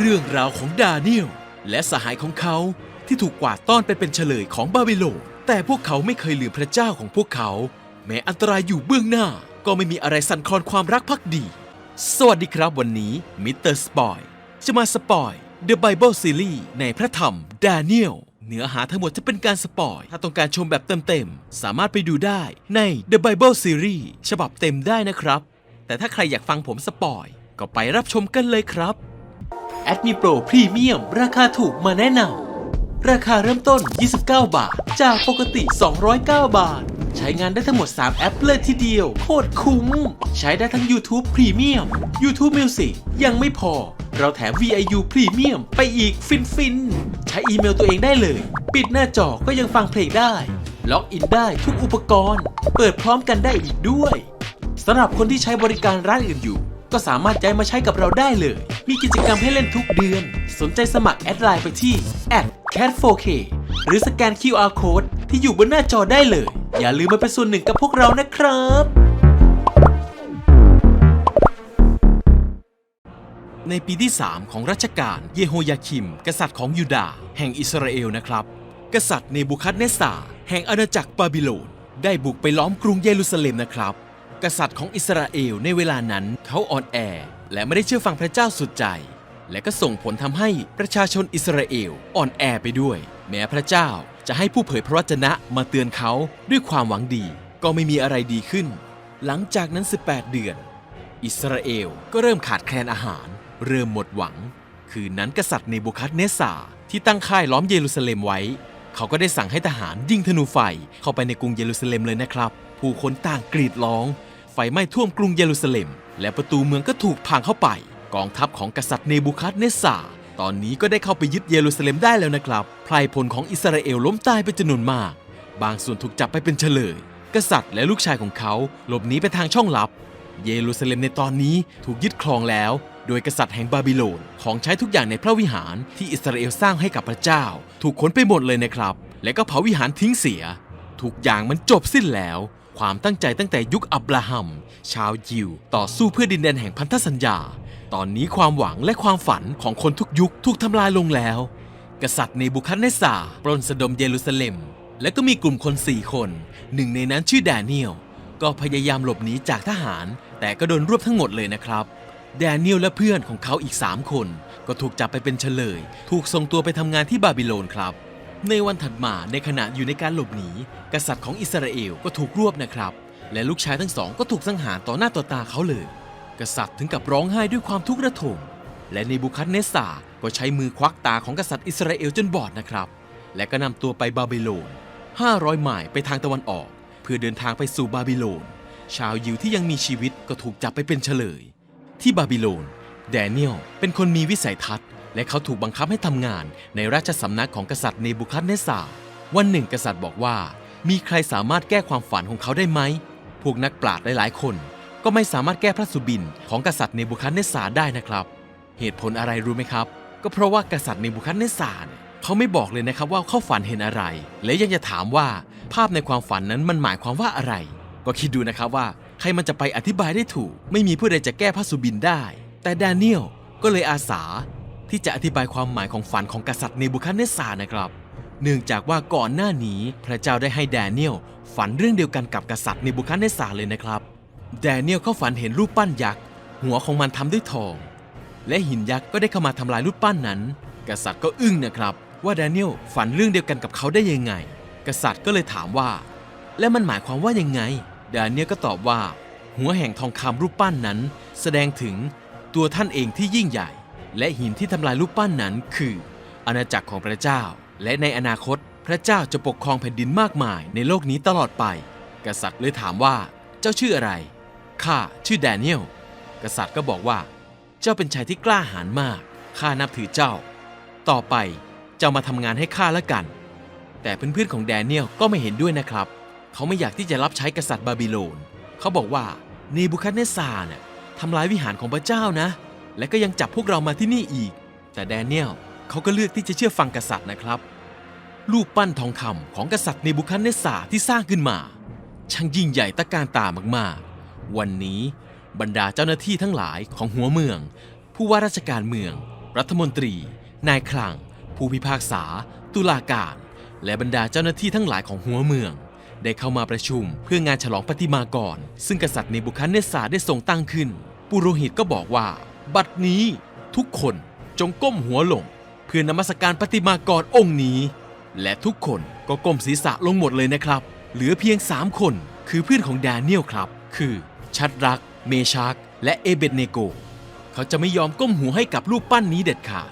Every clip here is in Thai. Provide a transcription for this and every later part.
เรื่องราวของดาเนียลและสหายของเขาที่ถูกกวาดต้อนไปเป็นเฉลยของบาบิโลนแต่พวกเขาไม่เคยลืมพระเจ้าของพวกเขา แม้อันตรายอยู่เบื้องหน้า ก็ไม่มีอะไรสั่นคลอนความรักภักดี สวัสดีครับวันนี้มิสเตอร์สปอยจะมาสปอย The Bible Series ในพระธรรมดาเนียลเนื้อหาทั้งหมดจะเป็นการสปอย ถ้าต้องการชมแบบเต็มๆ สามารถไปดูได้ใน The Bible Series ฉบับเต็มได้นะครับ แต่ถ้าใครอยากฟังผมสปอย ก็ไปรับชมกันเลยครับ แอดมิโปรพรีเมียมราคาถูกมาแนะนำราคาเริ่มต้น 29 บาท จากปกติ 209 บาท ใช้งานได้ทั้งหมด 3 แอปเลยทีเดียว โคตรคุ้ม ใช้ได้ทั้ง YouTube Premium YouTube Music ยังไม่พอ เราแถม VIU Premium ไปอีกฟินฟินๆใช้อีเมลตัวเองได้เลย ปิดหน้าจอก็ยังฟังเพลงได้ ล็อกอินได้ทุกอุปกรณ์ เปิดพร้อมกันได้อีกด้วยสำหรับคนที่ใช้บริการร้านอื่นอยู่ ก็สามารถย้ายมาใช้กับเราได้เลย มีกิจกรรมให้เล่นทุกเดือน สนใจสมัครแอดไลน์ไปที่ @cat4k หรือสแกน QR code ที่อยู่บนหน้าจอได้เลย อย่าลืมมาเป็นส่วนหนึ่งกับพวกเรานะครับในปีที่ 3 ของรัชกาลเยโฮยาคิม กษัตริย์ของยูดาห์แห่งอิสราเอลนะครับ กษัตริย์เนบูคัดเนสซาแห่งอาณาจักรบาบิโลน ได้บุกไปล้อมกรุงเยรูซาเล็มนะครับ กษัตริย์ของอิสราเอลในเวลานั้นเขาอ่อนแอ และไม่ได้เชื่อฟังพระเจ้าสุดใจ และก็ส่งผลทำให้ประชาชนอิสราเอลอ่อนแอไปด้วย แม้พระเจ้าจะให้ผู้เผยพระวจนะมาเตือนเขาด้วยความหวังดี ก็ไม่มีอะไรดีขึ้น หลังจากนั้น 18 เดือน อิสราเอลก็เริ่มขาดแคลนอาหาร เริ่มหมดหวัง คืนนั้นกษัตริย์เนบูคัดเนสซาที่ตั้งค่ายล้อมเยรูซาเล็มไว้ เขาก็ได้สั่งให้ทหารยิงธนูไฟเข้าไปในกรุงเยรูซาเล็มเลยนะครับ ผู้คนต่างกรีดร้อง ไฟไหม้ท่วมกรุงเยรูซาเล็ม และประตูเมืองก็ถูกพังเข้าไป กองทัพของกษัตริย์เนบูคัดเนสซาตอนนี้ก็ได้เข้าไปยึดเยรูซาเล็มได้แล้วนะครับไพรพลของอิสราเอลล้มตายเป็นจำนวนมาก บางส่วนถูกจับไปเป็นเฉลย กษัตริย์และลูกชายของเขาหลบหนีไปทางช่องลับ เยรูซาเล็มในตอนนี้ถูกยึดครองแล้ว โดยกษัตริย์แห่งบาบิโลนของใช้ทุกอย่างในพระวิหารที่อิสราเอลสร้างให้กับพระเจ้า ถูกขนไปหมดเลยนะครับ และก็เผาวิหารทิ้งเสีย ทุกอย่างมันจบสิ้นแล้ว ความตั้งใจตั้งแต่ยุคอับราฮัม ชาวยิว ต่อสู้เพื่อดินแดนแห่งพันธสัญญา ตอนนี้ความหวังและความฝันของคนทุกยุคถูกทำลายลงแล้ว กษัตริย์เนบูคัดเนสซาปล้นสะดมเยรูซาเล็ม และก็มีกลุ่มคนสี่คน หนึ่งในนั้นชื่อแดเนียล ก็พยายามหลบหนีจากทหาร แต่ก็โดนรวบทั้งหมดเลยนะครับแดเนียลและเพื่อนของเขาอีก 3 คน ก็ถูกจับไปเป็นเฉลย ถูกส่งตัวไปทำงานที่บาบิโลนครับ ในวันถัดมาในขณะอยู่ในการหลบหนี กษัตริย์ของอิสราเอลก็ถูกรวบนะครับ และลูกชายทั้งสองก็ถูกสังหารต่อหน้าต่อตาเขาเลย กษัตริย์ถึงกับร้องไห้ด้วยความทุกข์ระทมและในบุคัดเนสซาก็ใช้มือควักตาของกษัตริย์อิสราเอลจนบอดนะครับ และก็นำตัวไปบาบิโลน 500 ไมล์ไปทางตะวันออก เพื่อเดินทางไปสู่บาบิโลน ชาวยิวที่ยังมีชีวิตก็ถูกจับไปเป็นเฉลย ที่บาบิโลนแดเนียลเป็นคนมีวิสัยทัศน์ และเขาถูกบังคับให้ทำงานในราชสำนักของกษัตริย์เนบูคัดเนสซาวันหนึ่งกษัตริย์บอกว่า มีใครสามารถแก้ความฝันของเขาได้ไหม พวกนักปราชญ์หลายๆ คน ก็ไม่สามารถแก้พระสุบินของกษัตริย์เนบูคัดเนสซาได้นะครับ เหตุผลอะไรรู้ไหมครับ ก็เพราะว่ากษัตริย์เนบูคัดเนสซาเนี่ยเขาไม่บอกเลยนะครับว่าเขาฝันเห็นอะไร และยังจะถามว่าภาพในความฝันนั้นมันหมายความว่าอะไร ก็คิดดูนะครับว่าใครมันจะไปอธิบายได้ถูก ไม่มีผู้ใดจะแก้พระสุบินได้ แต่ดาเนียลก็เลยอาสา ที่จะอธิบายความหมายของฝันของกษัตริย์เนบูคัดเนสซานะครับ เนื่องจากว่าก่อนหน้านี้พระเจ้าได้ให้แดเนียลฝันเรื่องเดียวกันกับกษัตริย์เนบูคัดเนสซาเลยนะครับ แดเนียลเขาฝันเห็นรูปปั้นยักษ์หัวของมันทำด้วยทอง และหินยักษ์ก็ได้เข้ามาทำลายรูปปั้นนั้น กษัตริย์ก็อึ้งนะครับว่าแดเนียลฝันเรื่องเดียวกันกับเขาได้ยังไง กษัตริย์ก็เลยถามว่า และมันหมายความว่ายังไง แดเนียลก็ตอบว่า หัวแห่งทองคำรูปปั้นนั้น แสดงถึงตัวท่านเองที่ยิ่งใหญ่ และหินที่ทำลายรูปปั้นนั้นคือ อาณาจักรของพระเจ้า และในอนาคตพระเจ้าจะปกครองแผ่นดินมากมายในโลกนี้ตลอดไป กษัตริย์เลยถามว่าเจ้าชื่ออะไร ข้าชื่อแดเนียล กษัตริย์ก็บอกว่า เจ้าเป็นชายที่กล้าหาญมาก ข้านับถือเจ้า ต่อไปเจ้ามาทำงานให้ข้าละกัน แต่เพื่อนๆของแดเนียลก็ไม่เห็นด้วยนะครับ เขาไม่อยากที่จะรับใช้กษัตริย์บาบิโลน เขาบอกว่าเนบูคัดเนสซาร์น่ะทำลายวิหารของพระเจ้านะ และก็ยังจับพวกเรามาที่นี่อีก แต่แดเนียลเขาก็เลือกที่จะเชื่อฟังกษัตริย์นะครับ รูปปั้นทองคำของกษัตริย์เนบูคัดเนสซาที่สร้างขึ้นมา ช่างยิ่งใหญ่ตะการตามากๆ วันนี้บรรดาเจ้าหน้าที่ทั้งหลายของหัวเมือง ผู้ว่าราชการเมือง รัฐมนตรี นายคลัง ผู้พิพากษา ตุลาการ และบรรดาเจ้าหน้าที่ทั้งหลายของหัวเมือง ได้เข้ามาประชุมเพื่องานฉลองปฏิมากร ซึ่งกษัตริย์เนบุคัดเนสซาได้ทรงตั้งขึ้น ปุโรหิตก็บอกว่า บัดนี้ทุกคนจงก้มหัวลง เพื่อนมัสการปฏิมากรองค์นี้ และทุกคนก็ก้มศีรษะลงหมดเลยนะครับ เหลือเพียง3คนคือเพื่อนของดาเนียลครับ คือชัดรัก เมชากและเอเบดเนโก เขาจะไม่ยอมก้มหัวให้กับรูปปั้นนี้เด็ดขาด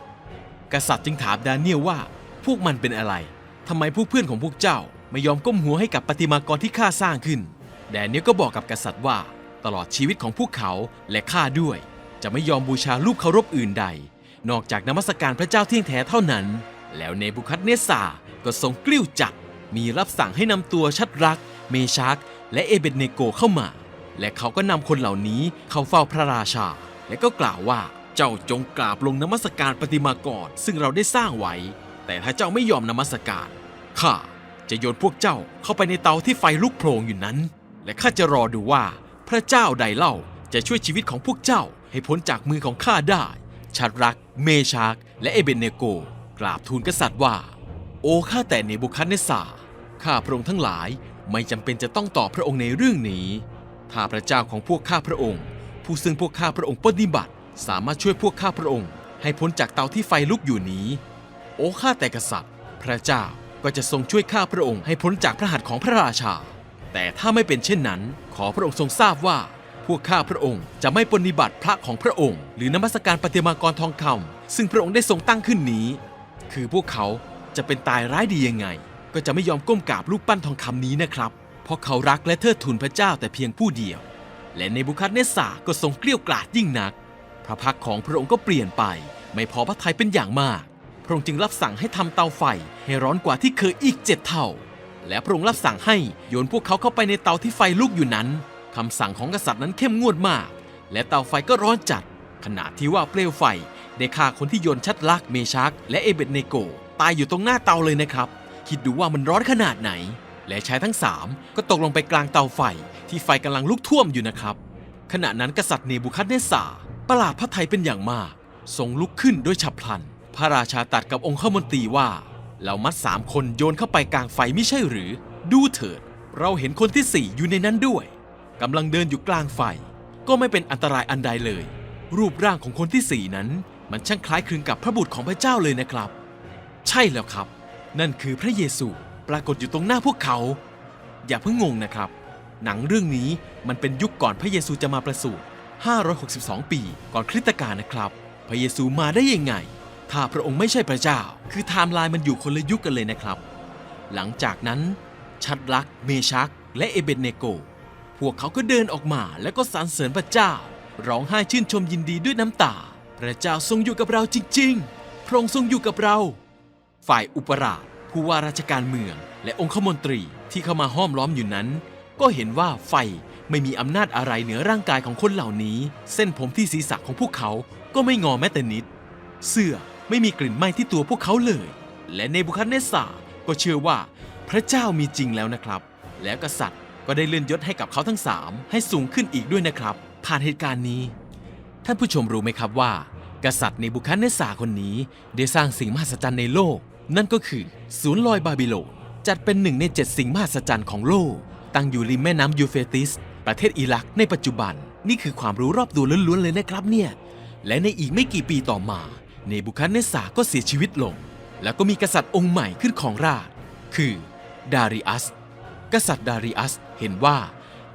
กษัตริย์จึงถามดาเนียลว่า พวกมันเป็นอะไรทำไมพวกเพื่อนของพวกเจ้าไม่ยอมก้มหัวให้กับปฏิมากรที่ข้าสร้างขึ้น แดเนียลก็บอกกับกษัตริย์ว่า ตลอดชีวิตของพวกเขาและข้าด้วย จะไม่ยอมบูชารูปเคารพอื่นใด นอกจากนมัสการพระเจ้าเที่ยงแท้เท่านั้น แล้วเนบุคัดเนสซาก็ทรงกลิ้วจัดมีรับสั่งให้นำตัวชัดรัก เมชากและเอเบดเนโกเข้ามา และเขาก็นำคนเหล่านี้เข้าเฝ้าพระราชา และก็กล่าวว่าเจ้าจงกราบลงนมัสการปฏิมากรซึ่งเราได้สร้างไว้ แต่ถ้าเจ้าไม่ยอมนมัสการข้าจะโยนพวกเจ้าเข้าไปในเตาที่ไฟลุกโพลงอยู่นั้น และข้าจะรอดูว่าพระเจ้าใดเล่า จะช่วยชีวิตของพวกเจ้าให้พ้นจากมือของข้าได้ ชัดรัก เมชาก และเอเบเนโก กราบทูลกษัตริย์ว่า โอข้าแต่เนบุคัดเนสซาข้าพระองค์ทั้งหลายไม่จำเป็นจะต้องตอบพระองค์ในเรื่องนี้ ถ้าพระเจ้าของพวกข้าพระองค์ ผู้ซึ่งพวกข้าพระองค์ปฏิบัติ สามารถช่วยพวกข้าพระองค์ ให้พ้นจากเตาที่ไฟลุกอยู่นี้ โอข้าแต่กษัตริย์ พระเจ้าก็จะทรงช่วยข้าพระองค์ให้พ้นจากพระหัตถ์ของพระราชา แต่ถ้าไม่เป็นเช่นนั้น ขอพระองค์ทรงทราบว่า พวกข้าพระองค์จะไม่ปฏิบัติพระของพระองค์ หรือนมัสการปฏิมากรทองคำซึ่งพระองค์ได้ทรงตั้งขึ้นนี้ คือพวกเขาจะเป็นตายร้ายดียังไง ก็จะไม่ยอมก้มกราบรูปปั้นทองคำนี้นะครับ เพราะเขารักและเทิดทูนพระเจ้าแต่เพียงผู้เดียว และในบุคัดเนสาก็ทรงเกลี้ยกล่อดยิ่งนัก พระพักของพระองค์ก็เปลี่ยนไป ไม่พอพระทัยเป็นอย่างมาก พระองค์จึงรับสั่งให้ทำเตาไฟให้ร้อนกว่าที่เคยอีกเจ็ดเท่า และพระองค์รับสั่งให้โยนพวกเขาเข้าไปในเตาที่ไฟลุกอยู่นั้น คำสั่งของกษัตริย์นั้นเข้มงวดมาก และเตาไฟก็ร้อนจัด ขณะที่ว่าเปลวไฟได้ฆ่าคนที่โยนชัดลักเมชัก และเอเบดเนโก ตายอยู่ตรงหน้าเตาเลยนะครับ คิดดูว่ามันร้อนขนาดไหน และชายทั้งสามก็ตกลงไปกลางเตาไฟที่ไฟกำลังลุกท่วมอยู่นะครับ ขณะนั้นกษัตริย์เนบูคัดเนสซาประหลาดพระไทยเป็นอย่างมาก ทรงลุกขึ้นด้วยฉับพลัน พระราชาตัดกับองค์ข้ามนตรีว่าเรามัดสามคนโยนเข้าไปกลางไฟไม่ใช่หรือ ดูเถิด เราเห็นคนที่สี่อยู่ในนั้นด้วย กำลังเดินอยู่กลางไฟ ก็ไม่เป็นอันตรายอันใดเลย รูปร่างของคนที่สี่นั้น มันช่างคล้ายคลึงกับพระบุตรของพระเจ้าเลยนะครับ ใช่แล้วครับ นั่นคือพระเยซูปรากฏอยู่ตรงหน้าพวกเขา อย่าเพิ่งงงนะครับ หนังเรื่องนี้มันเป็นยุคก่อนพระเยซูจะมาประสูติ562 ปีก่อนคริสตกาลนะครับ พระเยซูมาได้ยังไง ถ้าพระองค์ไม่ใช่พระเจ้า คือไทม์ไลน์มันอยู่คนละยุคกันเลยนะครับ หลังจากนั้น ชัดลัก เมชัก และเอเบเนโก วกเขาก็เดินออกมาแล้วก็สรรเสริญพระเจ้า ร้องไห้ชื่นชมยินดีด้วยน้ำตา พระเจ้าทรงอยู่กับเราจริงๆ พระองค์ทรงอยู่กับเรา ฝ่ายอุปราชผู้ว่าราชการเมือง และองคมนตรีที่เข้ามาห้อมล้อมอยู่นั้น ก็เห็นว่าไฟไม่มีอำนาจอะไรเหนือร่างกายของคนเหล่านี้ เส้นผมที่ศีรษะของพวกเขาก็ไม่งอแม้แต่นิด เสื้อไม่มีกลิ่นไหม้ที่ตัวพวกเขาเลย และเนบูคัดเนสซาก็เชื่อว่า พระเจ้ามีจริงแล้วนะครับ แล้วกษัตริย์ ก็ได้เลื่อนยศให้กับเขาทั้งสามให้สูงขึ้นอีกด้วยนะครับ ผ่านเหตุการณ์นี้ ท่านผู้ชมรู้ไหมครับว่า กษัตริย์เนบูคัดเนสซาคนนี้ ได้สร้างสิ่งมหัศจรรย์ในโลก นั่นก็คือศูนย์ลอยบาบิโลนจัดเป็นหนึ่งในเจ็ดสิ่งมหัศจรรย์ของโลก ตั้งอยู่ริมแม่น้ำยูเฟติส ประเทศอิรักในปัจจุบัน นี่คือความรู้รอบตัวล้วนๆเลยนะครับเนี่ยและในอีกไม่กี่ปีต่อมา เนบูคัดเนสซาก็เสียชีวิตลง แล้วก็มีกษัตริย์องค์ใหม่ขึ้นของราช คือ ดาริอัส กษัตริย์ดาริอัสเห็นว่า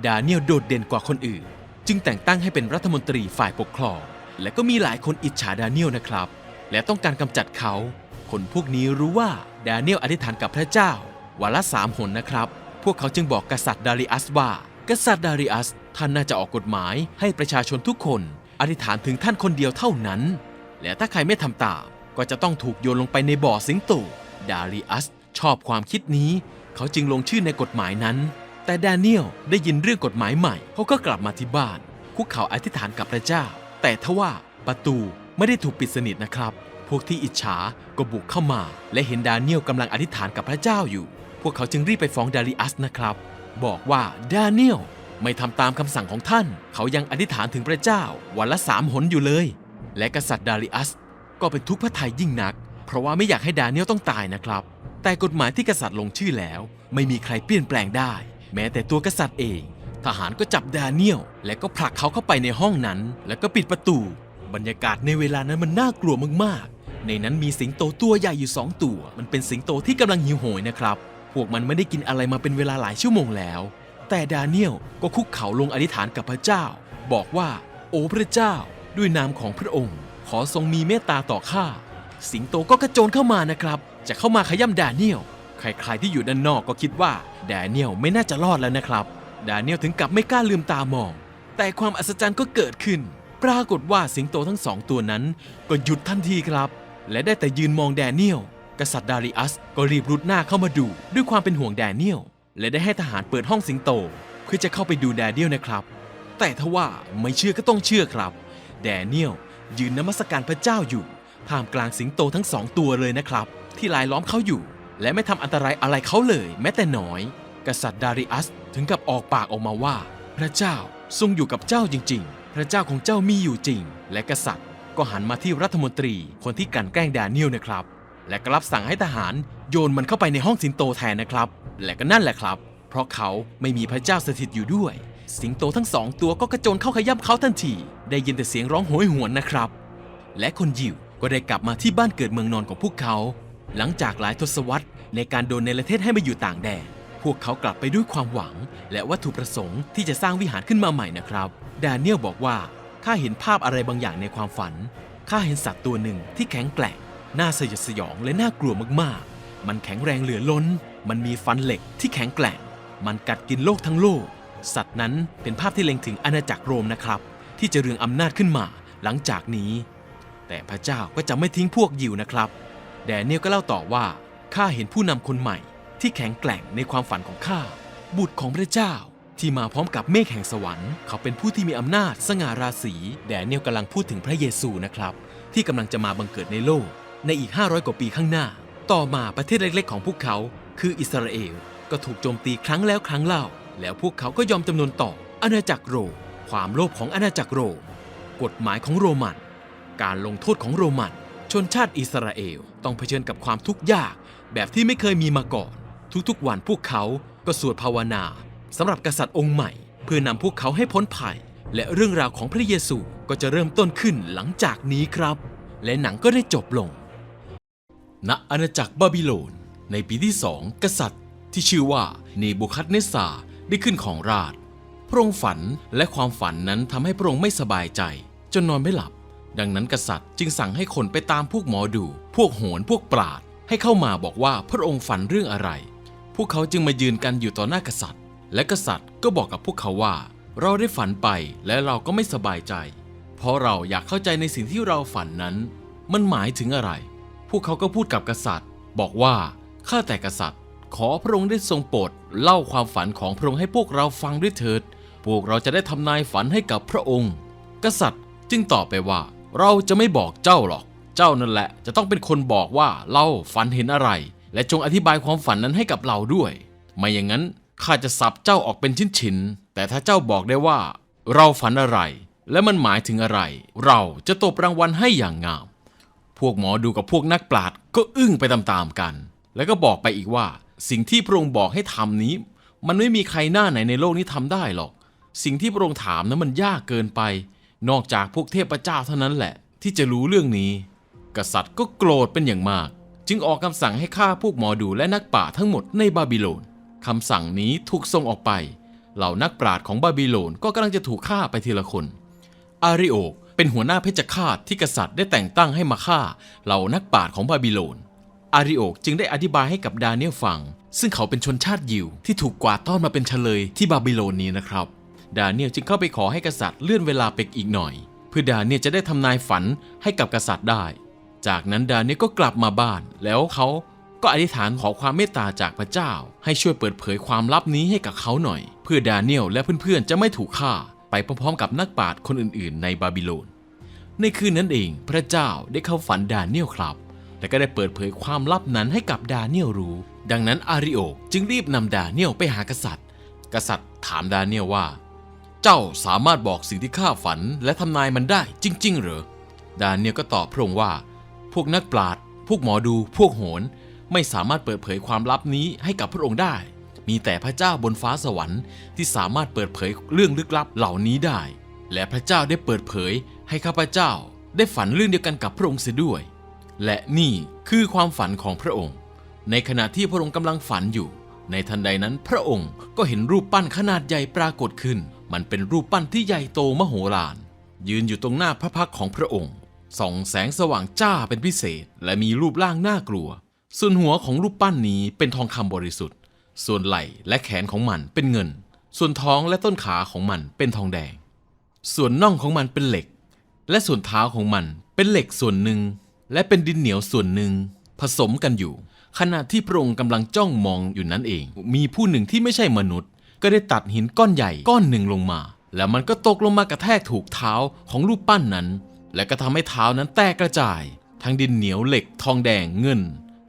ดาเนียลโดดเด่นกว่าคนอื่น จึงแต่งตั้งให้เป็นรัฐมนตรีฝ่ายปกครอง และก็มีหลายคนอิจฉาดาเนียลนะครับ และต้องการกำจัดเขา คนพวกนี้รู้ว่าดาเนียลอธิษฐานกับพระเจ้าวันละสามหนนะครับ พวกเขาจึงบอกกษัตริย์ดาริอัสว่า กษัตริย์ดาริอัสท่านน่าจะออกกฎหมายให้ประชาชนทุกคนอธิษฐานถึงท่านคนเดียวเท่านั้น และถ้าใครไม่ทำตามก็จะต้องถูกโยนลงไปในบ่อสิงโตดาริอัสชอบความคิดนี้ เขาจึงลงชื่อในกฎหมายนั้น แต่แดเนียลได้ยินเรื่องกฎหมายใหม่ เขาก็กลับมาที่บ้าน คุกเข่าอธิษฐานกับพระเจ้า แต่ทว่าประตูไม่ได้ถูกปิดสนิทนะครับ พวกที่อิจฉาก็บุกเข้ามา และเห็นดาเนียลกำลังอธิษฐานกับพระเจ้าอยู่ พวกเขาจึงรีบไปฟ้องดาริอัสนะครับ บอกว่าดาเนียลไม่ทำตามคำสั่งของท่าน เขายังอธิษฐานถึงพระเจ้าวันละสามหนอยู่เลย และกษัตริย์ดาริอัสก็เป็นทุกข์พระทัยยิ่งนัก เพราะว่าไม่อยากให้ดาเนียลต้องตายนะครับ แต่กฎหมายที่กษัตริย์ลงชื่อแล้ว ไม่มีใครเปลี่ยนแปลงได้ แม้แต่ตัวกษัตริย์เอง ทหารก็จับดาเนียลและก็ผลักเขาเข้าไปในห้องนั้น แล้วก็ปิดประตู บรรยากาศในเวลานั้นมันน่ากลัวมากๆ ในนั้นมีสิงโตตัวใหญ่อยู่สองตัว มันเป็นสิงโตที่กำลังหิวโหยนะครับ พวกมันไม่ได้กินอะไรมาเป็นเวลาหลายชั่วโมงแล้ว แต่ดาเนียลก็คุกเข่าลงอธิษฐานกับพระเจ้า บอกว่า โอ้พระเจ้า ด้วยนามของพระองค์ ขอทรงมีเมตตาต่อข้าสิงโตก็กระโจนเข้ามานะครับ จะเข้ามาขย้ำดาเนียล ใครๆที่อยู่ด้านนอกก็คิดว่าดาเนียลไม่น่าจะรอดแล้วนะครับ ดาเนียลถึงกับไม่กล้าลืมตามอง แต่ความอัศจรรย์ก็เกิดขึ้น ปรากฏว่าสิงโตทั้งสองตัวนั้น ก็หยุดทันทีครับ และได้แต่ยืนมองแดเนียล กษัตริย์ดาริอัสก็รีบรุดหน้าเข้ามาดู ด้วยความเป็นห่วงแดเนียล และได้ให้ทหารเปิดห้องสิงโต เพื่อจะเข้าไปดูแดเนียลนะครับ แต่ทว่าไม่เชื่อก็ต้องเชื่อครับ แดเนียลยืนนมัสการพระเจ้าอยู่ท่ามกลางสิงโตทั้งสองตัวเลยนะครับ ที่ลายล้อมเขาอยู่ และไม่ทำอันตรายอะไรเขาเลย แม้แต่น้อย กษัตริย์ดาริอัสถึงกับออกปากออกมาว่า พระเจ้าทรงอยู่กับเจ้าจริง ๆ พระเจ้าของเจ้ามีอยู่จริง และกษัตริย์ก็หันมาที่รัฐมนตรีคนที่กันแกล้งดาเนียลนะครับ และก็รับสั่งให้ทหารโยนมันเข้าไปในห้องสิงโตแทนนะครับ และก็นั่นแหละครับ เพราะเขาไม่มีพระเจ้าสถิตอยู่ด้วย สิงโตทั้งสองตัวก็กระโจนเข้าขย้ำเขาทันที ได้ยินแต่เสียงร้องโหยหวนนะครับ และคนยิวก็ได้กลับมาที่บ้านเกิดเมืองนอนของพวกเขา หลังจากหลายทศวรรษในการโดนเนประเทศให้มาอยู่ต่างแดนพวกเขากลับไปด้วยความหวัง และวัตถุประสงค์ที่จะสร้างวิหารขึ้นมาใหม่นะครับดาเนียลบอกว่าข้าเห็นภาพอะไรบางอย่างในความฝันข้าเห็นสัตว์ตัวหนึ่งที่แข็งแกร่งน่าสยดสยองและน่ากลัวมากๆ มันแข็งแรงเหลือล้น มันมีฟันเหล็กที่แข็งแกร่ง มันกัดกินโลกทั้งโลก สัตว์นั้นเป็นภาพที่เล็งถึงอาณาจักรโรมนะครับ ที่จะเรืองอำนาจขึ้นมาหลังจากนี้ แต่พระเจ้าก็จะไม่ทิ้งพวกยิวนะครับ แดเนียลก็เล่าต่อว่าข้าเห็นผู้นำคนใหม่ ที่แข็งแกร่งในความฝันของข้าบุตรของพระเจ้า ที่มาพร้อมกับเมฆแห่งสวรรค์ เขาเป็นผู้ที่มีอำนาจสง่าราศีแดเนียลกำลังพูดถึงพระเยซูนะครับ ที่กำลังจะมาบังเกิดในโลก ในอีก 500 กว่าปีข้างหน้า ต่อมาประเทศเล็กๆ ของพวกเขา คืออิสราเอลก็ถูกโจมตีครั้งแล้วครั้งเล่า แล้วพวกเขาก็ยอมจำนนต่ออาณาจักรโรมความโลภของอาณาจักรโรมกฎหมายของโรมัน การลงโทษของโรมัน ชนชาติอิสราเอลต้องเผชิญกับความทุกข์ยาก แบบที่ไม่เคยมีมาก่อน ทุกๆวันพวกเขาก็สวดภาวนาสำหรับกษัตริย์องค์ใหม่ เพื่อนำพวกเขาให้พ้นภัย และเรื่องราวของพระเยซูก็จะเริ่มต้นขึ้นหลังจากนี้ครับ และหนังก็ได้จบลง ณอาณาจักรบาบิโลน ในปีที่สองกษัตริย์ ที่ชื่อว่าเนบูคัดเนสซาได้ขึ้นของราชพระองค์ฝันและความฝันนั้นทำให้พระองค์ไม่สบายใจ จนนอนไม่หลับ ดังนั้นกษัตริย์จึงสั่งให้คนไปตามพวกหมอดู พวกโหนพวกปราดให้เข้ามาบอกว่าพระองค์ฝันเรื่องอะไร พวกเขาจึงมายืนกันอยู่ต่อหน้ากษัตริย์ และกษัตริย์ก็บอกกับพวกเขาว่า เราได้ฝันไปและเราก็ไม่สบายใจ เพราะเราอยากเข้าใจในสิ่งที่เราฝันนั้น มันหมายถึงอะไร พวกเขาก็พูดกับกษัตริย์ บอกว่าข้าแต่กษัตริย์ ขอพระองค์ได้ทรงโปรดเล่าความฝันของพระองค์ให้พวกเราฟังด้วยเถิด พวกเราจะได้ทำนายฝันให้กับพระองค์ กษัตริย์จึงตอบไปว่า เราจะไม่บอกเจ้าหรอก เจ้านั่นแหละจะต้องเป็นคนบอกว่าเราฝันเห็นอะไร และจงอธิบายความฝันนั้นให้กับเราด้วย ไม่อย่างนั้นข้าจะสับเจ้าออกเป็นชิ้นๆ แต่ถ้าเจ้าบอกได้ว่า เราฝันอะไร และมันหมายถึงอะไร เราจะตบรางวัลให้อย่างงาม พวกหมอดูกับพวกนักปราชญ์ก็อึ้งไปตามๆกัน แล้วก็บอกไปอีกว่า สิ่งที่พระองค์บอกให้ทำนี้ มันไม่มีใครหน้าไหนในโลกนี้ทำได้หรอก สิ่งที่พระองค์ถามนั้นมันยากเกินไป นอกจากพวกเทพเจ้าเท่านั้นแหละ ที่จะรู้เรื่องนี้ กษัตริย์ก็โกรธเป็นอย่างมาก จึงออกคำสั่งให้ฆ่าพวกหมอดูและนักป่าทั้งหมดในบาบิโลนคำสั่งนี้ถูกส่งออกไป เหล่านักปราชญ์ของบาบิโลนก็กำลังจะถูกฆ่าไปทีละคน อาริโอกเป็นหัวหน้าเพชฌฆาตที่กษัตริย์ได้แต่งตั้งให้มาฆ่า เหล่านักปราชญ์ของบาบิโลน อาริโอกจึงได้อธิบายให้กับดาเนียลฟัง ซึ่งเขาเป็นชนชาติยิวที่ถูกกวาดต้อนมาเป็นเฉลยที่บาบิโลนนี้นะครับ ดาเนียลจึงเข้าไปขอให้กษัตริย์เลื่อนเวลาไปอีกหน่อย เพื่อดาเนียลจะได้ทำนายฝันให้กับกษัตริย์ได้ จากนั้นดาเนียลก็กลับมาบ้าน แล้วเขาก็อธิษฐานขอความเมตตาจากพระเจ้า ให้ช่วยเปิดเผยความลับนี้ให้กับเขาหน่อย เพื่อดาเนียลและเพื่อนๆจะไม่ถูกฆ่า ไปพร้อมๆ กับนักปราชญ์คนอื่นๆ ในบาบิโลน ในคืนนั้นเองพระเจ้าได้เข้าฝันดาเนียลครับและก็ได้เปิดเผยความลับนั้นให้กับดาเนียลรู้ ดังนั้นอาริโอกจึงรีบนำดาเนียลไปหากษัตริย์ กษัตริย์ถามดาเนียลว่า เจ้าสามารถบอกสิ่งที่ข้าฝันและทำนายมันได้จริง ๆ เหรอ ดาเนียลก็ตอบพระองค์ว่า พวกนักปราชญ์พวกหมอดู พวกโหรไม่สามารถเปิดเผยความลับนี้ให้กับพระองค์ได้ มีแต่พระเจ้าบนฟ้าสวรรค์ที่สามารถเปิดเผยเรื่องลึกลับเหล่านี้ได้ และพระเจ้าได้เปิดเผยให้ข้าพเจ้า ได้ฝันเรื่องเดียวกันกับพระองค์เสียด้วย และนี่คือความฝันของพระองค์ ในขณะที่พระองค์กำลังฝันอยู่ ในทันใดนั้นพระองค์ก็เห็นรูปปั้นขนาดใหญ่ปรากฏขึ้น มันเป็นรูปปั้นที่ใหญ่โตมโหฬารยืนอยู่ตรงหน้าพระพักของพระองค์ ส่องแสงสว่างจ้าเป็นพิเศษ และมีรูปร่างน่ากลัว ส่วนหัวของรูปปั้นนี้เป็นทองคำบริสุทธิ์ ส่วนไหล่และแขนของมันเป็นเงิน ส่วนท้องและต้นขาของมันเป็นทองแดง ส่วนน่องของมันเป็นเหล็ก และส่วนเท้าของมันเป็นเหล็กส่วนหนึ่ง และเป็นดินเหนียวส่วนหนึ่ง ผสมกันอยู่ ขณะที่พระองค์กำลังจ้องมองอยู่นั้นเอง มีผู้หนึ่งที่ไม่ใช่มนุษย์ ก็ได้ตัดหินก้อนใหญ่ก้อนหนึ่งลงมา แล้วมันก็ตกลงมากระแทกถูกเท้าของรูปปั้นนั้น และก็ทำให้เท้านั้นแตกกระจาย ทั้งดินเหนียวเหล็กทองแดงเงิน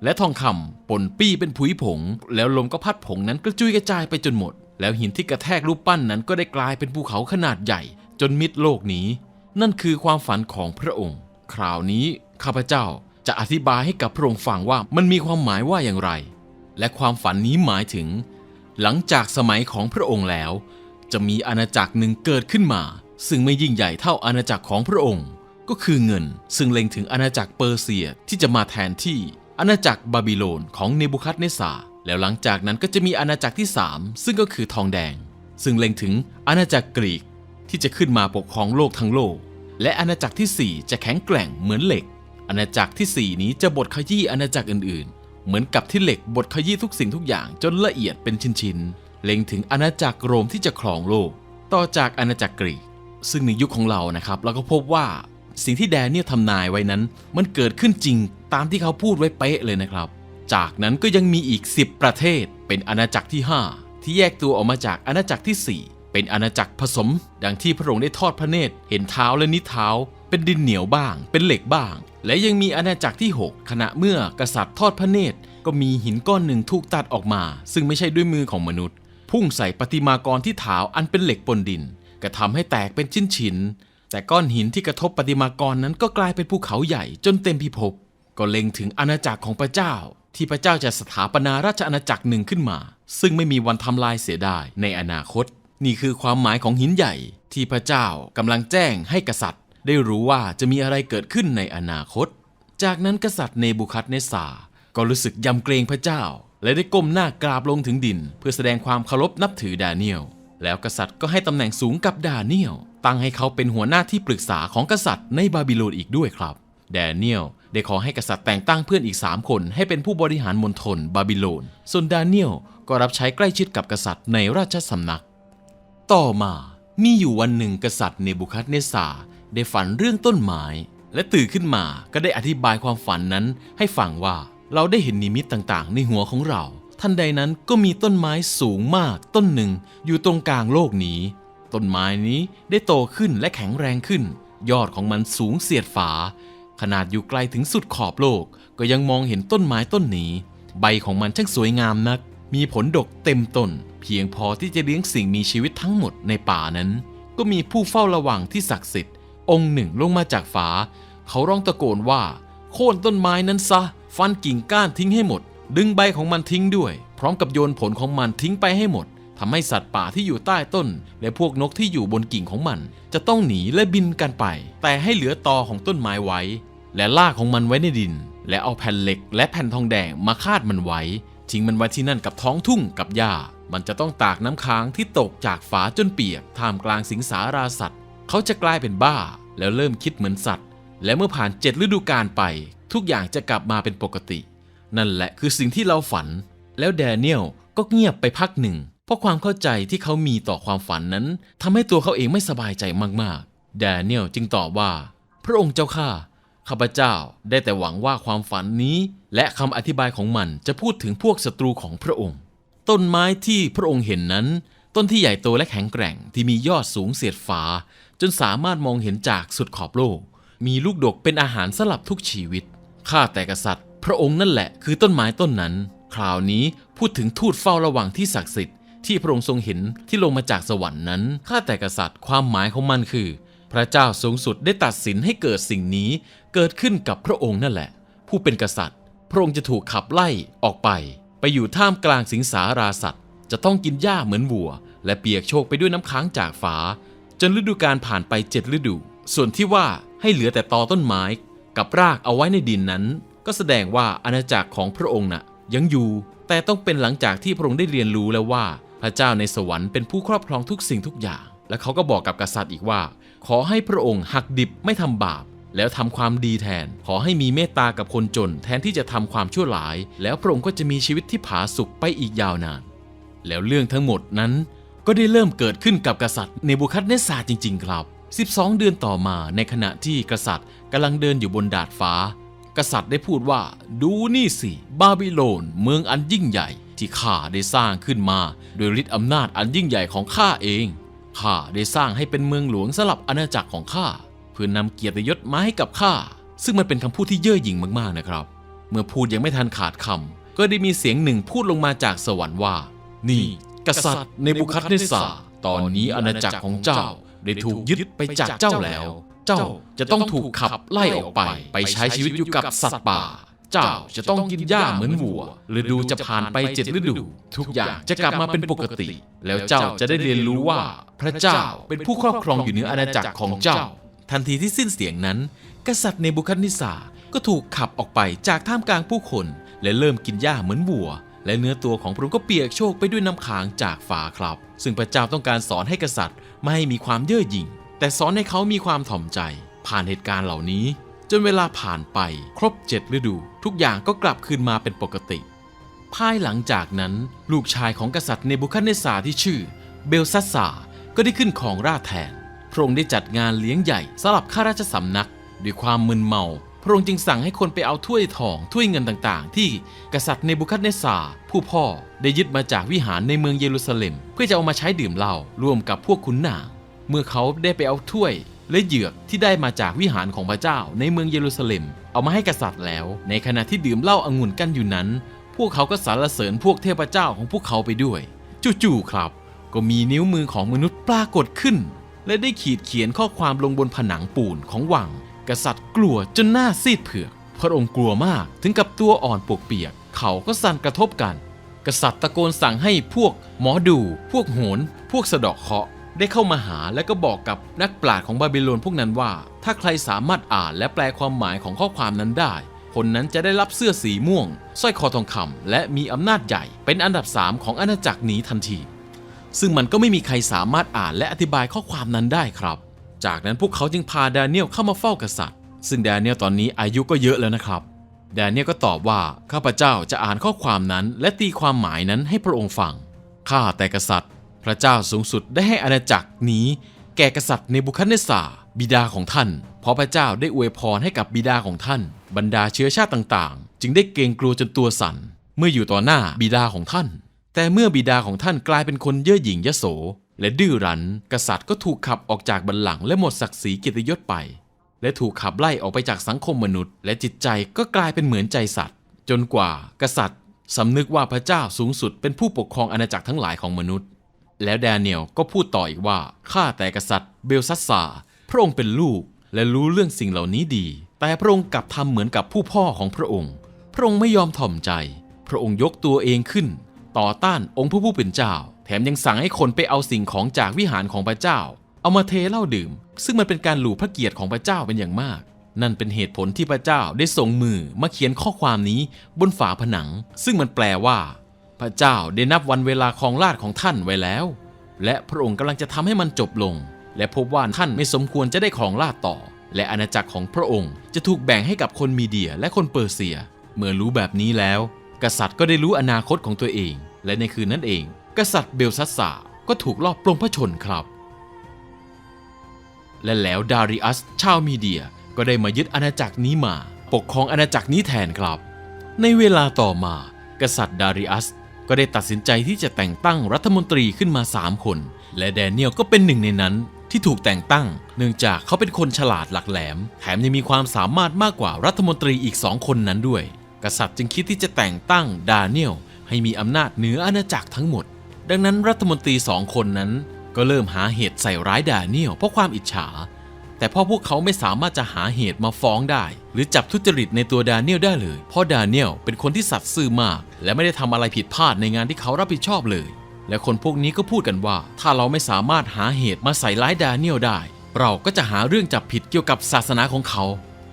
และทองคำปนปี้เป็นผุยผง แล้วลมก็พัดผงนั้นกระจุยกระจายไปจนหมด แล้วหินที่กระแทกรูปปั้นนั้นก็ได้กลายเป็นภูเขาขนาดใหญ่ จนมิดโลกนี้ นั่นคือความฝันของพระองค์ คราวนี้ข้าพเจ้าจะอธิบายให้กับพระองค์ฟังว่ามันมีความหมายว่าอย่างไร และความฝันนี้หมายถึง หลังจากสมัยของพระองค์แล้ว จะมีอาณาจักรหนึ่งเกิดขึ้นมา ซึ่งไม่ยิ่งใหญ่เท่าอาณาจักรของพระองค์ ก็คือเงิน ซึ่งเล็งถึงอาณาจักรเปอร์เซียที่จะมาแทนที่อาณาจักรบาบิโลนของเนบูคัดเนสาแล้วหลังจากนั้นก็จะมีอาณาจักรที่ 3 ซึ่งก็คือทองแดง ซึ่งเล็งถึงอาณาจักรกรีกที่จะขึ้นมาปกครองโลกทั้งโลก และอาณาจักรทีสี่4 จะแข็งแกร่งเหมือนเหล็ก อาณาจักรทีสี่4 นี้จะบดขยี้อาณาจักรอื่น เหมือนกับที่เหล็กบดขยี้ทุกสิ่งทุกอย่างจนละเอียดเป็นชิ้นๆ เล็งถึงอาณาจักรโรมที่จะครองโลก ต่อจากอาณาจักรกรีก ซึ่งในยุคของเรานะครับเราก็พบว่าสิ่งที่แดเนียลทำนายไว้นั้น มันเกิดขึ้นจริงตามที่เขาพูดไว้เป๊ะเลยนะครับ จากนั้นก็ยังมีอีก 10 ประเทศ เป็นอาณาจักรที่ 5 ที่แยกตัวออกมาจากอาณาจักรที่ 4 เป็นอาณาจักรผสม ดังที่พระองค์ได้ทอดพระเนตรเห็นเท้าและนิดเท้า เป็นดินเหนียวบ้าง เป็นเหล็กบ้าง และยังมีอาณาจักรที่ 6 ขณะเมื่อกษัตริย์ทอดพระเนตร ก็มีหินก้อนหนึ่งถูกตัดออกมา ซึ่งไม่ใช่ด้วยมือของมนุษย์ พุ่งใส่ประติมากรที่เท้าอันเป็นเหล็กปนดินกระทำให้แตกเป็นชิ้นๆแต่ก้อนหินที่กระทบประติมากรนั้นก็กลายเป็นภูเขาใหญ่จนเต็มพิภพก็เล็งถึงอาณาจักรของพระเจ้า ที่พระเจ้าจะสถาปนาราชอาณาจักรหนึ่งขึ้นมา ซึ่งไม่มีวันทำลายเสียได้ในอนาคต นี่คือความหมายของหินใหญ่ที่พระเจ้ากำลังแจ้งให้กษัตริย์ ได้รู้ว่าจะมีอะไรเกิดขึ้นในอนาคต จากนั้นกษัตริย์เนบูคัดเนสาก็รู้สึกยำเกรงพระเจ้า และได้ก้มหน้ากราบลงถึงดิน เพื่อแสดงความเคารพนับถือดาเนียล แล้วกษัตริย์ก็ให้ตำแหน่งสูงกับดาเนียล ตั้งให้เขาเป็นหัวหน้าที่ปรึกษาของกษัตริย์ในบาบิโลนอีกด้วยครับแดเนียลได้ขอให้กษัตริย์แต่งตั้งเพื่อนอีก 3 คนให้เป็นผู้บริหารมณฑลบาบิโลน ส่วนดาเนียลก็รับใช้ใกล้ชิดกับกษัตริย์ในราชสำนัก ต่อมามีอยู่วันหนึ่งกษัตริย์เนบูคัดเนสซา ได้ฝันเรื่องต้นไม้ และตื่นขึ้นมาก็ได้อธิบายความฝันนั้น ให้ฟังว่าเราได้เห็นนิมิตต่างๆ ในหัวของเรา ทันใดนั้นก็มีต้นไม้สูงมากต้นหนึ่งอยู่ตรงกลางโลกนี้ ต้นไม้นี้ได้โตขึ้นและแข็งแรงขึ้น ยอดของมันสูงเสียดฝา ขนาดอยู่ไกลถึงสุดขอบโลก ก็ยังมองเห็นต้นไม้ต้นนี้ ใบของมันช่างสวยงามนัก มีผลดกเต็มต้น เพียงพอที่จะเลี้ยงสิ่งมีชีวิตทั้งหมดในป่านั้น ก็มีผู้เฝ้าระวังที่ศักดิ์สิทธิ์ องค์หนึ่งลงมาจากฟ้าเขาร้องตะโกนว่า โค่นต้นไม้นั้นซะ ฟันกิ่งก้านทิ้งให้หมด ดึงใบของมันทิ้งด้วย พร้อมกับโยนผลของมันทิ้งไปให้หมดทำให้สัตว์ป่าที่อยู่ใต้ต้น และพวกนกที่อยู่บนกิ่งของมัน จะต้องหนีและบินกันไป แต่ให้เหลือตอของต้นไม้ไว้ และลากของมันไว้ในดิน และเอาแผ่นเหล็ก และแผ่นทองแดงมาคาดมันไว้ทิ้งมันไว้ที่นั่นกับท้องทุ่งกับหญ้า มันจะต้องตากน้ำค้างที่ตกจากฝาจนเปียกท่ามกลางสิงสาราสัตว์ เขาจะกลายเป็นบ้า แล้วเริ่มคิดเหมือนสัตว์ และเมื่อผ่านเจ็ดฤดูกาลไป ทุกอย่างจะกลับมาเป็นปกติ นั่นแหละคือสิ่งที่เราฝัน แล้วแดเนียลก็เงียบไปพักหนึ่ง เพราะความเข้าใจที่เขามีต่อความฝันนั้นทำให้ตัวเขาเองไม่สบายใจมากๆ แดเนียลจึงตอบว่า พระองค์เจ้าข้าข้าพเจ้าได้แต่หวังว่าความฝันนี้ และคำอธิบายของมันจะพูดถึงพวกศัตรูของพระองค์ ต้นไม้ที่พระองค์เห็นนั้น ต้นที่ใหญ่โตและแข็งแกร่งที่มียอดสูงเสียดฟ้า จนสามารถมองเห็นจากสุดขอบโลก มีลูกดกเป็นอาหารสลับทุกชีวิต ข้าแต่กษัตริย์ พระองค์นั่นแหละคือต้นไม้ต้นนั้น คราวนี้พูดถึงทูตเฝ้าระวังที่ศักดิ์สิทธิ์ที่พระองค์ทรงเห็นที่ลงมาจากสวรรค์นั้น ข้าแต่กษัตริย์ความหมายของมันคือ พระเจ้าสูงสุดได้ตัดสินให้เกิดสิ่งนี้ เกิดขึ้นกับพระองค์นั่นแหละ ผู้เป็นกษัตริย์ พระองค์จะถูกขับไล่ออกไป ไปอยู่ท่ามกลางสิงสาราสัตว์ จะต้องกินหญ้าเหมือนวัว และเปียกโชกไปด้วยน้ำค้างจากฟ้าจนฤดูกาลผ่านไปเจ็ดฤดู ส่วนที่ว่าให้เหลือแต่ตอต้นไม้กับรากเอาไว้ในดินนั้น ก็แสดงว่าอาณาจักรของพระองค์น่ะยังอยู่ แต่ต้องเป็นหลังจากที่พระองค์ได้เรียนรู้แล้วว่า พระเจ้าในสวรรค์เป็นผู้ครอบครองทุกสิ่งทุกอย่าง และเขาก็บอกกับกษัตริย์อีกว่า ขอให้พระองค์หักดิบไม่ทำบาป แล้วทำความดีแทน ขอให้มีเมตตากับคนจน แทนที่จะทำความชั่วร้าย แล้วพระองค์ก็จะมีชีวิตที่ผาสุกไปอีกยาวนาน แล้วเรื่องทั้งหมดนั้น ก็ได้เริ่มเกิดขึ้นกับกษัตริย์เนบูคัดเนสซาจริง ๆ ครับ 12 เดือนต่อมาในขณะที่กษัตริย์กำลังเดินอยู่บนดาดฟ้า กษัตริย์ได้พูดว่าดูนี่สิ บาบิโลน เมืองอันยิ่งใหญ่ ที่ข้าได้สร้างขึ้นมา โดยฤทธิอำนาจอันยิ่งใหญ่ของข้าเองข้าได้สร้างให้เป็นเมืองหลวงสลับอาณาจักรของข้าเพื่อนำเกียรติยศมาให้กับข้าซึ่งมันเป็นคำพูดที่เย่อหยิ่งมากๆนะครับ เมื่อพูดยังไม่ทันขาดคำก็ได้มีเสียงหนึ่งพูดลงมาจากสวรรค์ว่า นี่ กษัตริย์ในบุคัดเนสซาตอนนี้อาณาจักรของเจ้าได้ถูกยึดไปจากเจ้าแล้ว เจ้าจะต้องถูกขับไล่ออกไป ไปใช้ชีวิตอยู่กับสัตว์ป่า เจ้าจะต้องกินหญ้าเหมือนวัวฤดูจะผ่านไปเจ็ดฤดู ทุกอย่างจะกลับมาเป็นปกติ แล้วเจ้าจะได้เรียนรู้ว่า พระเจ้าเป็นผู้ครอบครองอยู่เหนืออาณาจักรของเจ้า ทันทีที่สิ้นเสียงนั้น กษัตริย์เนบูคัดเนิสาก็ถูกขับออกไปจากท่ามกลางผู้คน และเริ่มกินหญ้าเหมือนวัว และเนื้อตัวของพระองค์ก็เปียกโชกไปด้วยน้ำค้างจากฟ้าครับ ซึ่งพระเจ้าต้องการสอนให้กษัตริย์ ไม่ให้มีความเย่อหยิ่ง แต่สอนให้เขามีความถ่อมใจ ผ่านเหตุการณ์เหล่านี้ จนเวลาผ่านไปครบเจ็ดฤดู ทุกอย่างก็กลับคืนมาเป็นปกติ ภายหลังจากนั้น ลูกชายของกษัตริย์เนบูคัดเนสซาที่ชื่อ เบลซัสซาก็ได้ขึ้นของราชแทนพระองค์ได้จัดงานเลี้ยงใหญ่สำหรับข้าราชสำนัก ด้วยความมึนเมา พระองค์จึงสั่งให้คนไปเอาถ้วยทองถ้วยเงินต่างๆ ที่กษัตริย์เนบูคัดเนสซาผู้พ่อได้ยึดมาจากวิหารในเมืองเยรูซาเล็ม เพื่อจะเอามาใช้ดื่มเหล้าร่วมกับพวกขุนนาง เมื่อเขาได้ไปเอาถ้วยและเหยือกที่ได้มาจากวิหารของพระเจ้าในเมืองเยรูซาเล็ม เอามาให้กษัตริย์แล้ว ในขณะที่ดื่มเหล้าองุ่นกันอยู่นั้น พวกเขาก็สรรเสริญพวกเทพเจ้าของพวกเขาไปด้วย จู่ๆครับ ก็มีนิ้วมือของมนุษย์ปรากฏขึ้น และได้ขีดเขียนข้อความลงบนผนังปูนของวัง กษัตริย์กลัวจนหน้าซีดเผือก พระองค์กลัวมากถึงกับตัวอ่อนปวกเปียก เขาก็สั่นกระทบกัน กษัตริย์ตะโกนสั่งให้พวกหมอดู พวกโหน พวกสะดาะเคาะได้เข้ามาหาและก็บอกกับนักปราชญ์ของบาบิโลนพวกนั้นว่า ถ้าใครสามารถอ่านและแปลความหมายของข้อความนั้นได้ คนนั้นจะได้รับเสื้อสีม่วงสร้อยคอทองคำและมีอำนาจใหญ่ เป็นอันดับสามของอาณาจักรนี้ทันที ซึ่งมันก็ไม่มีใครสามารถอ่านและอธิบายข้อความนั้นได้ครับ จากนั้นพวกเขาจึงพาแดเนียลเข้ามาเฝ้ากษัตริย์ ซึ่งแดเนียลตอนนี้อายุก็เยอะแล้วนะครับ แดเนียลก็ตอบว่าข้าพเจ้าจะอ่านข้อความนั้น และตีความหมายนั้นให้พระองค์ฟัง ข้าแต่กษัตริย์ พระเจ้าสูงสุดได้ให้อาณาจักรนี้ แก่กษัตริย์เนบุคัดเนสซาบิดาของท่าน เพราะพระเจ้าได้อวยพรให้กับบิดาของท่าน บรรดาเชื้อชาติต่างๆ จึงได้เกรงกลัวจนตัวสั่นเมื่ออยู่ต่อหน้าบิดาของท่าน แต่เมื่อบิดาของท่านกลายเป็นคนเย่อหยิ่งยโส และดื้อรั้นกษัตริย์ก็ถูกขับออกจากบัลลังก์และหมดศักดิ์ศรีเกียรติยศไป และถูกขับไล่ออกไปจากสังคมมนุษย์ และจิตใจก็กลายเป็นเหมือนใจสัตว์ จนกว่ากษัตริย์สำนึกว่าพระเจ้าสูงสุดเป็นผู้ปกครองอาณาจักรทั้งหลายของมนุษย์ แล้วแดเนียลก็พูดต่ออีกว่าข้าแต่กษัตริย์เบลซัสซาพระองค์เป็นลูกและรู้เรื่องสิ่งเหล่านี้ดี แต่พระองค์กลับทำเหมือนกับผู้พ่อของพระองค์ พระองค์ไม่ยอมถ่อมใจ พระองค์ยกตัวเองขึ้น ต่อต้านองค์พระผู้เป็นเจ้า แถมยังสั่งให้คนไปเอาสิ่งของจากวิหารของพระเจ้า เอามาเทเหล้าดื่ม ซึ่งมันเป็นการหลู่พระเกียรติของพระเจ้าเป็นอย่างมาก นั่นเป็นเหตุผลที่พระเจ้าได้ส่งมือมาเขียนข้อความนี้บนฝาผนัง ซึ่งมันแปลว่า พระเจ้าได้นับวันเวลาของราชของท่านไว้แล้ว และพระองค์กำลังจะทำให้มันจบลง และพบว่าท่านไม่สมควรจะได้ของราชต่อ และอาณาจักรของพระองค์จะถูกแบ่งให้กับคนมีเดียและคนเปอร์เซีย เมื่อรู้แบบนี้แล้ว กษัตริย์ก็ได้รู้อนาคตของตัวเอง และในคืนนั้นเอง กษัตริย์เบลซัสซาก็ถูกลอบปลงพระชนครับ และแล้วดาริอัสชาวมีเดียก็ได้มายึดอาณาจักรนี้มา ปกครองอาณาจักรนี้แทนครับ ในเวลาต่อมา กษัตริย์ดาริอัสก็ได้ตัดสินใจที่จะแต่งตั้งรัฐมนตรีขึ้นมา 3 คน และแดเนียลก็เป็นหนึ่งในนั้นที่ถูกแต่งตั้ง เนื่องจากเขาเป็นคนฉลาดหลักแหลม แถมยังมีความสามารถมากกว่ารัฐมนตรีอีกสองคนนั้นด้วย กษัตริย์จึงคิดที่จะแต่งตั้งดาเนียลให้มีอำนาจเหนืออาณาจักรทั้งหมด ดังนั้นรัฐมนตรีสองคนนั้น ก็เริ่มหาเหตุใส่ร้ายดาเนียลเพราะความอิจฉา แต่พอพวกเขาไม่สามารถจะหาเหตุมาฟ้องได้ หรือจับทุจริตในตัวดาเนียลได้เลย เพราะดาเนียลเป็นคนที่สัตย์ซื่อมาก และไม่ได้ทำอะไรผิดพลาดในงานที่เขารับผิดชอบเลย และคนพวกนี้ก็พูดกันว่า ถ้าเราไม่สามารถหาเหตุมาใส่ร้ายดาเนียลได้ เราก็จะหาเรื่องจับผิดเกี่ยวกับศาสนาของเขา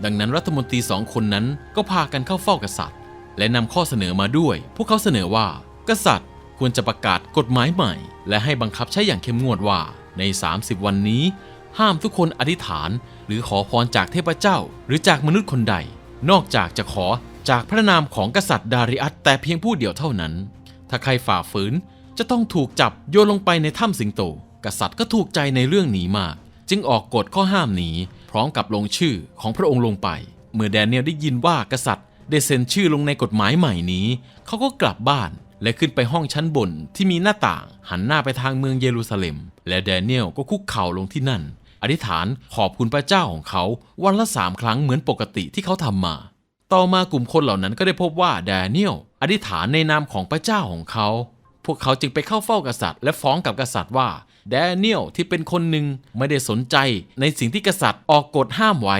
ดังนั้นรัฐมนตรีสองคนนั้นก็พากันเข้าเฝ้ากษัตริย์ และนำข้อเสนอมาด้วย พวกเขาเสนอว่ากษัตริย์ ควรจะประกาศกฎหมายใหม่ และให้บังคับใช้อย่างเข้มงวดว่าใน 30 วันนี้ ห้ามทุกคนอธิษฐาน หรือขอพรจากเทพเจ้า หรือจากมนุษย์คนใด นอกจากจะขอจากพระนามของกษัตริย์ดาริอัสแต่เพียงผู้เดียวเท่านั้น ถ้าใครฝ่าฝืนจะต้องถูกจับโยนลงไปในถ้ำสิงโต กษัตริย์ก็ถูกใจในเรื่องนี้มาก จึงออกกฎข้อห้ามนี้ พร้อมกับลงชื่อของพระองค์ลงไป เมื่อแดเนียลได้ยินว่ากษัตริย์ได้เซ็นชื่อลงในกฎหมายใหม่นี้ เขาก็กลับบ้าน และขึ้นไปห้องชั้นบนที่มีหน้าต่างหันหน้าไปทางเมืองเยรูซาเล็ม และแดเนียลก็คุกเข่าลงที่นั่น อธิษฐานขอบคุณพระเจ้าของเขาวันละสามครั้งเหมือนปกติที่เขาทำมา ต่อมากลุ่มคนเหล่านั้นก็ได้พบว่าแดเนียลอธิษฐานในนามของพระเจ้าของเขา พวกเขาจึงไปเข้าเฝ้ากษัตริย์ และฟ้องกับกษัตริย์ว่าแดเนียลที่เป็นคนหนึ่งไม่ได้สนใจในสิ่งที่กษัตริย์ออกกฎห้ามไว้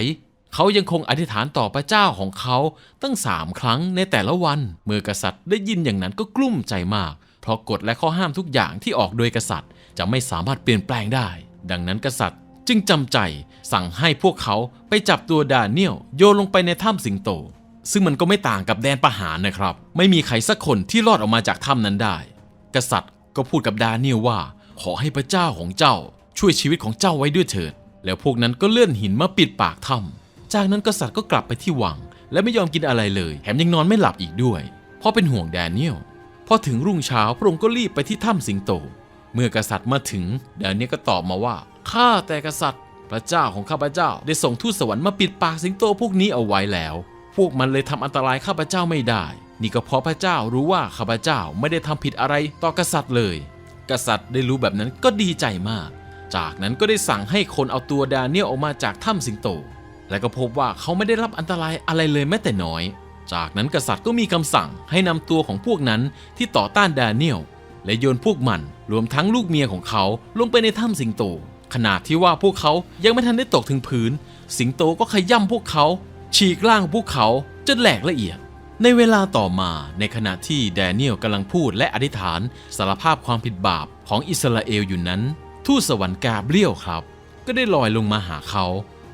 เขายังคงอธิษฐานต่อพระเจ้าของเขาตั้งสามครั้งในแต่ละวัน เมื่อกษัตริย์ได้ยินอย่างนั้นก็กลุ้มใจมาก เพราะกฎและข้อห้ามทุกอย่างที่ออกโดยกษัตริย์ จะไม่สามารถเปลี่ยนแปลงได้ ดังนั้นกษัตริย์จึงจำใจสั่งให้พวกเขาไปจับตัวดาเนียลโยนลงไปในถ้ำสิงโต ซึ่งมันก็ไม่ต่างกับแดนประหารนะครับ ไม่มีใครสักคนที่รอดออกมาจากถ้ำนั้นได้ กษัตริย์ก็พูดกับดาเนียลว่า ขอให้พระเจ้าของเจ้าช่วยชีวิตของเจ้าไว้ด้วยเถิด แล้วพวกนั้นก็เลื่อนหินมาปิดปากถ้ำ จากนั้นกษัตริย์ก็กลับไปที่วัง และไม่ยอมกินอะไรเลย แถมยังนอนไม่หลับอีกด้วย เพราะเป็นห่วงแดเนียลพอถึงรุ่งเช้าพระองค์ก็รีบไปที่ถ้ำสิงโต เมื่อกษัตริย์มาถึงแดเนียลก็ตอบมาว่าข้าแต่กษัตริย์ พระเจ้าของข้าพเจ้า ได้ส่งทูตสวรรค์มาปิดปากสิงโตพวกนี้เอาไว้แล้ว พวกมันเลยทำอันตรายข้าพเจ้าไม่ได้ นี่ก็เพราะพระเจ้ารู้ว่าข้าพเจ้าไม่ได้ทำผิดอะไรต่อกษัตริย์เลย กษัตริย์ได้รู้แบบนั้นก็ดีใจมาก จากนั้นก็ได้สั่งให้คนเอาตัวดาเนียลออกมาจากถ้ำสิงโต และก็พบว่าเขาไม่ได้รับอันตรายอะไรเลยแม้แต่น้อย จากนั้นกษัตริย์ก็มีคำสั่งให้นำตัวของพวกนั้นที่ต่อต้านดาเนียลและโยนพวกมันรวมทั้งลูกเมียของเขาลงไปในถ้ำสิงโต ขนาดที่ว่าพวกเขายังไม่ทันได้ตกถึงพื้น สิงโตก็ขย่ำพวกเขา ฉีกร่างพวกเขาจนแหลกละเอียด ในเวลาต่อมาในขณะที่แดเนียลกำลังพูดและอธิษฐานสารภาพความผิดบาปของอิสราเอลอยู่นั้น ทูตสวรรค์กาเบรียลครับ ก็ได้ลอยลงมาหาเขา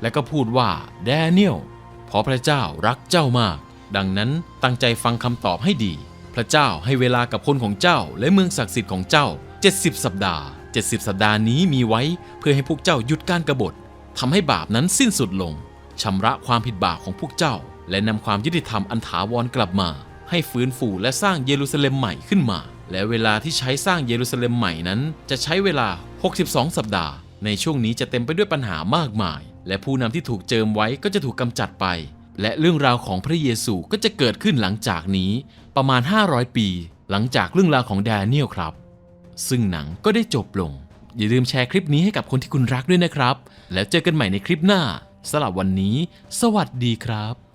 และก็พูดว่าแดเนียลเพราะพระเจ้ารักเจ้ามาก ดังนั้นตั้งใจฟังคำตอบให้ดี พระเจ้าให้เวลากับคนของเจ้าและเมืองศักดิ์สิทธิ์ของเจ้า 70 สัปดาห์ 70 สัปดาห์นี้มีไว้เพื่อให้พวกเจ้าหยุดการกรบฏทำให้บาปนั้นสิ้นสุดลงชำระความผิดบาปของพวกเจ้า และนำความยุติธรรมอันถาวรกลับมา ให้ฟื้นฟูและสร้างเยรูซาเล็มใหม่ขึ้นมา และเวลาที่ใช้สร้างเยรูซาเล็มใหม่นั้น จะใช้เวลา 62 สัปดาห์ ในช่วงนี้จะเต็มไปด้วยปัญหามากมาย และผู้นำที่ถูกเจิมไว้ก็จะถูกกำจัดไป และเรื่องราวของพระเยซูก็จะเกิดขึ้นหลังจากนี้ประมาณ 500 ปี หลังจากเรื่องราวของแดเนียลครับ ซึ่งหนังก็ได้จบลง อย่าลืมแชร์คลิปนี้ให้กับคนที่คุณรักด้วยนะครับ แล้วเจอกันใหม่ในคลิปหน้าสำหรับวันนี้ สวัสดีครับ